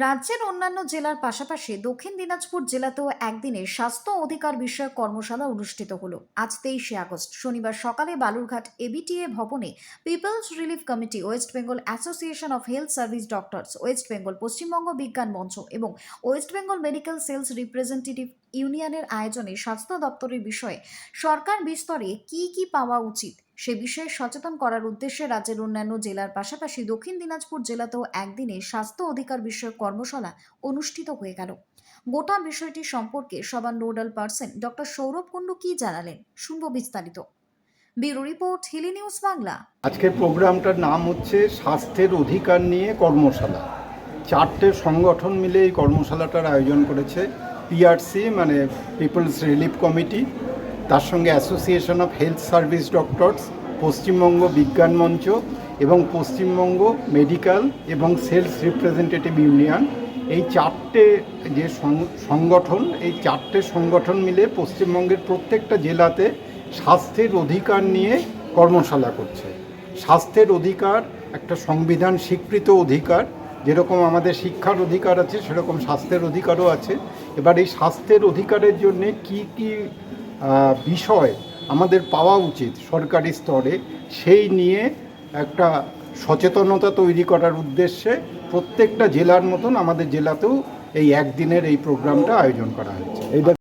রাজ্যের অন্যান্য জেলার পাশাপাশি দক্ষিণ দিনাজপুর জেলাতেও একদিনে স্বাস্থ্য অধিকার বিষয়ক কর্মশালা অনুষ্ঠিত হলো। আজ তেইশে আগস্ট, শনিবার সকালে বালুরঘাট এবিটিএ ভবনে People's Relief Committee, West Bengal Association of Health Service Doctors, West Bengal Paschimbanga Bigyan Mancha এবং West Bengal Medical Sales Representative ইউনিয়নের আয়োজনে স্বাস্থ্য দপ্তরের বিষয়ে সরকার বিস্তরে কি কি পাওয়া উচিত সে বিষয়ে সচেতন করার উদ্দেশ্যে রাজ্যের অন্যান্য জেলার পাশাপাশি দক্ষিণ দিনাজপুর জেলাতেও একদিনে স্বাস্থ্য অধিকার বিষয়ক কর্মশালা অনুষ্ঠিত হয়ে গেল। গোটা বিষয়টি সম্পর্কে সবার nodal person doctor Sourav Kundu কি জানালেন শুনব বিস্তারিত। Bureau report, Hili news Bangla. আজকের প্রোগ্রামটার নাম হচ্ছে স্বাস্থ্যের অধিকার নিয়ে কর্মশালা। চারটে সংগঠন মিলে এই কর্মশালাটার আয়োজন করেছে। পিআরসি মানে পিপলস রিলিফ কমিটি তার সঙ্গে association of health service doctors Paschimbanga Bigyan Mancha এবং পশ্চিমবঙ্গ মেডিকেল এবং সেলস রিপ্রেজেন্টেটিভ ইউনিয়ন। এই চারটে যে সংগঠন, এই চারটে সংগঠন মিলে পশ্চিমবঙ্গের প্রত্যেকটা জেলাতে স্বাস্থ্যের অধিকার নিয়ে কর্মশালা করছে। স্বাস্থ্যের অধিকার, একটা সংবিধান স্বীকৃত অধিকার যেরকম আমাদের শিক্ষার অধিকার আছে, সেরকম স্বাস্থ্যের অধিকারও আছে। এবার এই স্বাস্থ্যের অধিকারের জন্যে কি কি বিষয় আমাদের পাওয়া উচিত সরকারি স্তরে, সেই নিয়ে একটা সচেতনতা তৈরি করার উদ্দেশ্যে প্রত্যেকটা জেলার মতন আমাদের জেলাতেও এই একদিনের এই প্রোগ্রামটা আয়োজন করা হয়েছে।